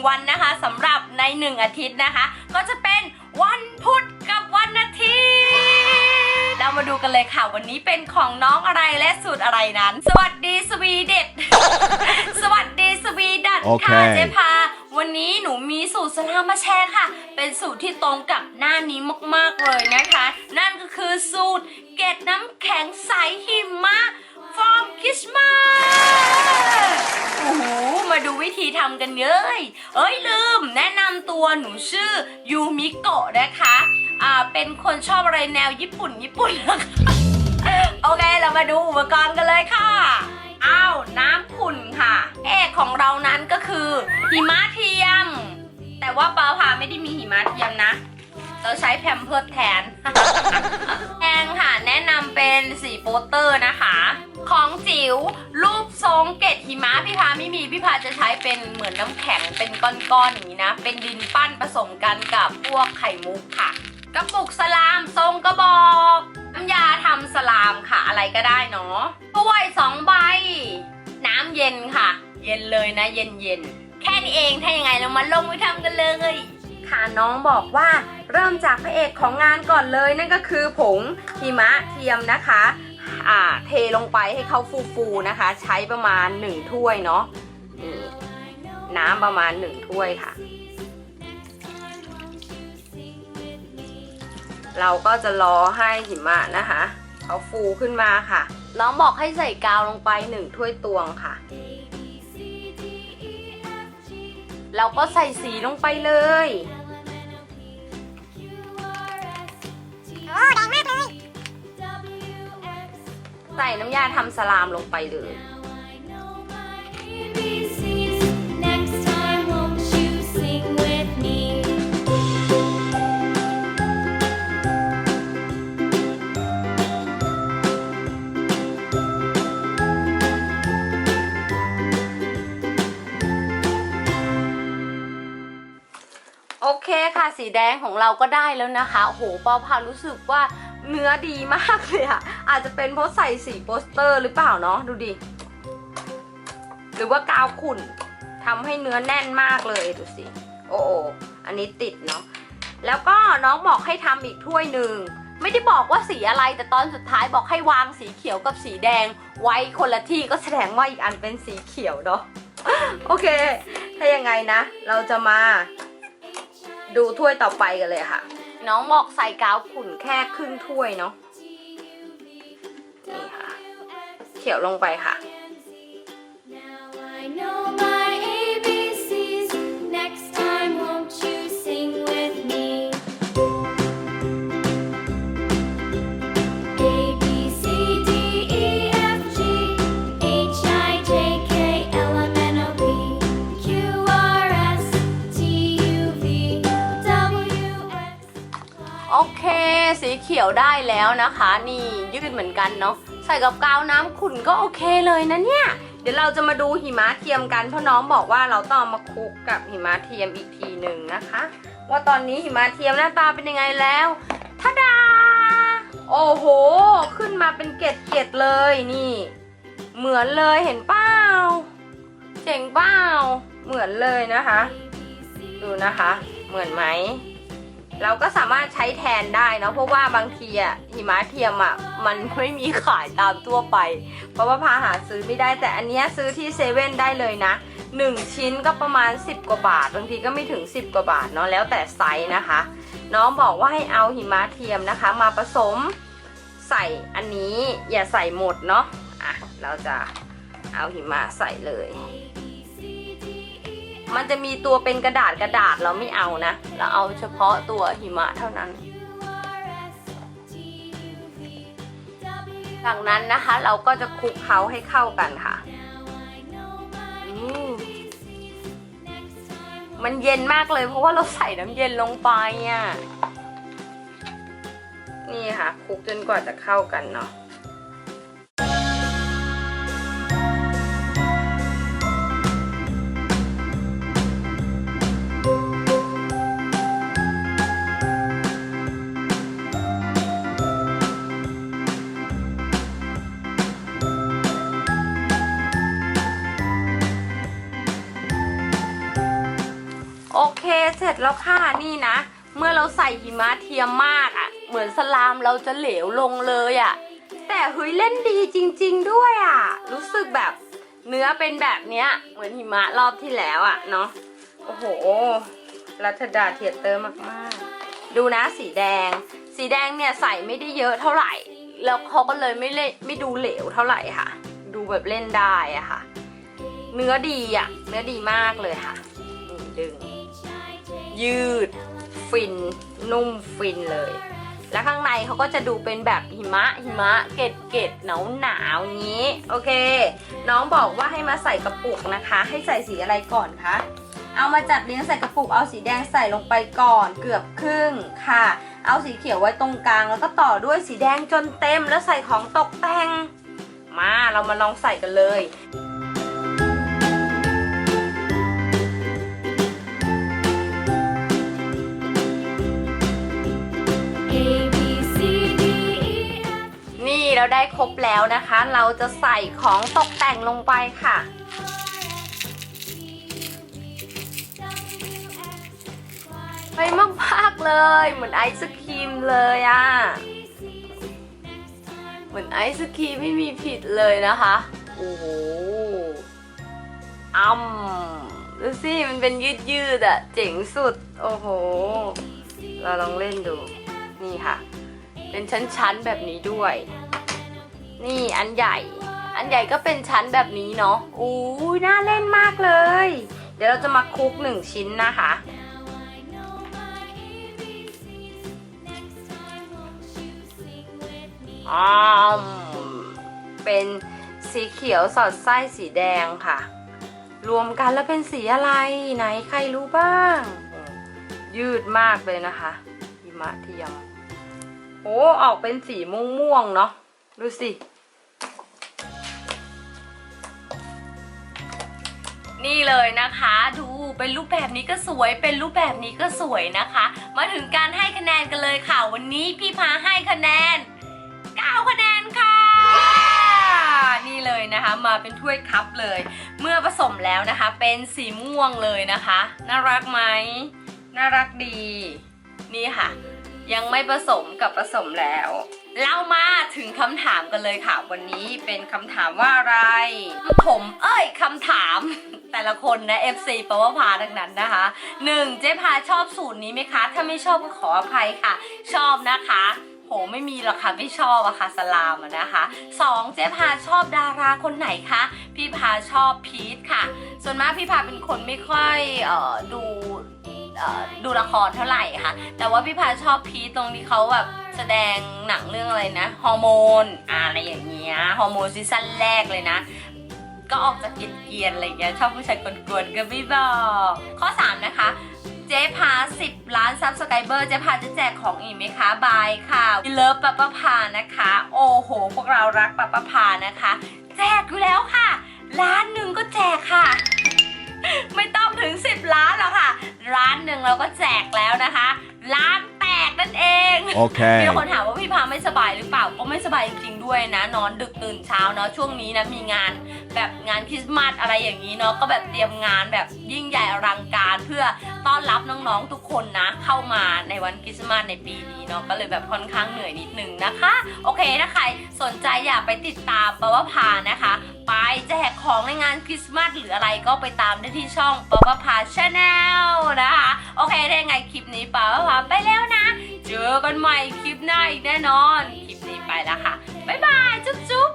1 วันนะคะสำหรับใน 1 อาทิตย์นะคะ ก็จะเป็นวันพุธกับวันอาทิตย์เรามาดูกันเลยค่ะ วันนี้เป็นของน้องอะไรและสูตรอะไรนั้น สวัสดีสวีเด็ด สวัสดีสวีดัตโอเคค่ะ เจ๊พา วันนี้หนูมีสูตรสลามมาแชร์ค่ะ เป็นสูตรที่ตรงกับหน้านี้มากๆเลยนะคะ นั่นก็คือสูตรเกล็ดน้ำแข็งใสหิมะ from Christmas โอ้โห มาดูวิธีทำกันเยอะเอ้ยลืม แนะนำตัวหนูชื่อยูมิโกะนะคะอ่าเป็นคนชอบอะไรแนวญี่ปุ่นญี่ปุ่นนะคะโอเคเรามาดูอุปกรณ์กันเลยค่ะอ้าวน้ำขุ่นค่ะ เอกของเรานั้นก็คือหิมะเทียม แต่ว่าปลาพาไม่ได้มีหิมะเทียมนะเราใช้แพมเพิร์ดแทนแพงค่ะ แนะนำเป็นสีโปสเตอร์นะคะ ของจิ๋วรูปทรงเกล็ดหิมะพี่พาไม่มีพี่พาจะใช้เป็นเหมือนน้ำแข็งเป็นก้อนๆอย่างนี้นะ เป็นดินปั้นผสมกันกับพวกไข่มุกค่ะกระปุกสลามทรงกระบอกน้ำยาทำสลามค่ะอะไรก็ได้เนาะถ้วยสองใบ น้ำเย็นค่ะ เย็นเลยนะ เย็นเย็นๆแค่นี้เองถ้ายังไงเรามาลงมือทำกันเลยค่ะน้องบอกว่าเริ่มจากพระเอกของงานก่อนเลยนั่นก็คือผงหิมะเทียมนะคะ อ่าเทลงไปให้เขาฟูๆนะคะ ใช้ประมาณ1ถ้วยเนาะน้ำประมาณ1ถ้วยค่ะ เราก็จะรอให้หิมะนะคะเขาฟูขึ้นมาค่ะ น้องบอกให้ใส่กาวลงไป1ถ้วยตวงค่ะ เราก็ใส่สีลงไปเลย ส่น้ำยาทำสลามลงไปเลย โอเคค่ะสีแดงของเราก็ได้แล้วนะคะโอ้โหเปาพารู้สึกว่า เนื้อดีมากเลยอะอาจจะเป็นเพราะใส่สีโปสเตอร์หรือเปล่าเนาะดูดิ หรือว่ากาวขุ่นทำให้เนื้อแน่นมากเลยดูสิ โอ้โออันนี้ติดเนาะ แล้วก็น้องบอกให้ทำอีกถ้วยหนึ่งไม่ได้บอกว่าสีอะไรแต่ตอนสุดท้ายบอกให้วางสีเขียวกับสีแดง ไว้คนละที่ก็แสดงว่าอีกอันเป็นสีเขียวเนาะโอเค ถ้ายังไงนะ เราจะมาดูถ้วยต่อไปกันเลยค่ะ น้องบอกใส่กาวขุ่นแค่ครึ่งถ้วยเนาะนี่ค่ะ เขียวลงไปค่ะ ขียวได้แล้วนะคะ นี่ยืดเหมือนกันเนาะใส่กับกาวน้ำขุ่นก็โอเคเลยนะเนี่ย เดี๋ยวเราจะมาดูหิมะเทียมกันเพราะน้องบอกว่าเราต้องมาคลุกกับหิมะเทียมอีกทีหนึ่งนะคะ ว่าตอนนี้หิมะเทียมหน้าตาเป็นยังไงแล้วทะดาโอ้โห ขึ้นมาเป็นเกล็ดๆเลยนี่ เหมือนเลยเห็นเปล่าเจ๋งเปล่าเหมือนเลยนะคะ ดูนะคะ เหมือนไหม เราก็สามารถใช้แทนได้นะเพราะว่าบางทีอะหิมะเทียมอะมันไม่มีขายตามทั่วไป เพราะว่าพาหาซื้อไม่ได้แต่อันนี้ซื้อที่เซเว่นได้เลยนะ 1 ชิ้นก็ประมาณ 10 กว่าบาท บางทีก็ไม่ถึง 10 กว่าบาทเนาะแล้วแต่ไซส์นะคะ น้องบอกว่าให้เอาหิมะเทียมนะคะ มาผสมใส่อันนี้อย่าใส่หมดเนาะอะเราจะเอาหิมะใส่เลย มันจะมีตัวเป็นกระดาษกระดาษเราไม่เอานะ เราเอาเฉพาะตัวหิมะเท่านั้น จากนั้นนะคะเราก็จะคลุกเคล้าให้เข้ากันค่ะ มันเย็นมากเลยเพราะว่าเราใส่น้ำเย็นลงไปอะ นี่ค่ะคลุกจนกว่าจะเข้ากันเนาะ แล้วค่านี่นะ เมื่อเราใส่หิมะเทียมมากอะ่ะ เหมือนสลามเราจะเหลวลงเลยอะ่ะ แต่เฮ้ยเล่นดีจริง ๆ ด้วยอะ่ะ รู้สึกแบบเนื้อเป็นแบบเนี้ย เหมือนหิมะรอบที่แล้วอะ่ะเนาะโอ้โห รัชดาเทียเตอร์มากๆ ดูนะสีแดง สีแดงเนี่ยใส่ไม่ได้เยอะเท่าไหร่ แล้วเขาก็เลยไม่เล่นไม่ดูเหลวเท่าไหร่ค่ะ ดูแบบเล่นได้อะค่ะ เนื้อดีอะเนื้อดีมากเลยค่ะนี่ดึง ยืด ฟิน นุ่มฟินเลย แล้วข้างในเขาก็จะดูเป็นแบบหิมะหิมะเกล็ดเกล็ดหนาวหนาวงนี้ โอเค น้องบอกว่าให้มาใส่กระปุกนะคะ ให้ใส่สีอะไรก่อนคะเอามาจัดเลี้ยงใส่กระปุกเอาสีแดงใส่ลงไปก่อนเกือบครึ่งค่ะ เอาสีเขียวไว้ตรงกลางแล้วก็ต่อด้วยสีแดงจนเต็มแล้วใส่ของตกแต่ง มาเรามาลองใส่กันเลย เราได้ครบแล้วนะคะ เราจะใส่ของตกแต่งลงไปค่ะ ไปมากมากๆเลย เหมือนไอศครีมเลยอะ่ะ เหมือนไอศครีมไม่มีผิดเลยนะคะ โอ้โหอ้ำดูสิมันเป็นยืดยืดอะเจ๋งสุด โอ้โห เราลองเล่นดู นี่ค่ะ เป็นชั้นๆแบบนี้ด้วย นี่อันใหญ่ อันใหญ่ก็เป็นชั้นแบบนี้เนาะอู้น่าเล่นมากเลย เดี๋ยวเราจะมาคลุกหนึ่งชิ้นนะคะอ้อเป็นสีเขียวสอดไส้สีแดงค่ะ รวมกันแล้วเป็นสีอะไรไหนใครรู้บ้าง ยืดมากเลยนะคะหิมะเทียมโอ้ออกเป็นสีม่วงๆเนาะดูสิ นี่เลยนะคะ ดูเป็นรูปแบบนี้ก็สวย เป็นรูปแบบนี้ก็สวยนะคะ มาถึงการให้คะแนนกันเลยค่ะ วันนี้พี่พาให้คะแนน 9 คะแนนค่ะ นี่เลยนะคะ มาเป็นถ้วยคัพเลย เมื่อผสมแล้วนะคะ เป็นสีม่วงเลยนะคะ น่ารักไหมน่ารักดี นี่ค่ะ ยังไม่ผสมกับผสมแล้ว เรามาถึงคำถามกันเลยค่ะ วันนี้เป็นคำถามว่าอะไร ผมเอ้ยคำถามแต่ละคนนะ FC ปวพาดังนั้นนะคะหนึ่งเจ๊พาชอบสูตรนี้ไหมคะ ถ้าไม่ชอบก็ขออภัยค่ะ ชอบนะคะ โหไม่มีหรอกค่ะไม่ชอบอะค่ะสลามอะนะคะสองเจ๊พาชอบดาราคนไหนคะพี่พาชอบพีทค่ะ ส่วนมากพี่พาเป็นคนไม่ค่อยเอ่อดูเอ่อดูละครเท่าไหร่ค่ะ แต่ว่าพี่พาชอบพีทตรงที่เขาแบบแสดงหนังเรื่องอะไรนะฮอร์โมนอะไรอย่างเงี้ยฮอร์โมนซีซั่นแรกเลยนะก็ออกจากเกรียนๆอะไรเงี้ยชอบผู้ชายกวนๆก็ไม่บอกข้อ 3 นะคะ เจ๊พา 10 ล้านซับสไครเบอร์เจ๊พาจะแจกของอีกไหมคะ บายค่ะเลิฟปะปะพานะคะ โอ้โห พวกเรารักปะปะพานะคะ แจกอยู่แล้วค่ะ ล้านหนึ่งก็แจกค่ะ ไม่ต้องถึง 10 ล้านหรอกค่ะล้านหนึ่งเราก็แจกแล้วนะคะล้านแตกนั่นเอง Okay. มีคนถามว่าพี่พาไม่สบายหรือเปล่า ก็ไม่สบายจริงๆด้วยนะ นอนดึกตื่นเช้าเนาะ ช่วงนี้นะมีงานแบบงานคริสต์มาสอะไรอย่างนี้เนาะ ก็แบบเตรียมงานแบบยิ่งใหญ่อลังการเพื่อต้อนรับน้องๆทุกคนนะ เข้ามาในวันคริสต์มาสในปีนี้เนาะ ก็เลยแบบค่อนข้างเหนื่อยนิดนึงนะคะ โอเคถ้าใครสนใจอยากไปติดตามปะวะพานะคะ จะแจกของในงานคริสต์มาสหรืออะไรก็ไปตามได้ที่ช่องปะปะพาชาแนลนะคะ โอเคได้ไงคลิปนี้ปะวะพาไปแล้วนะ เจอกันใหม่คลิปหน้าอีกแน่นอน คลิปนี้ไปแล้วค่ะ บ๊ายบาย จุ๊บจุ๊บ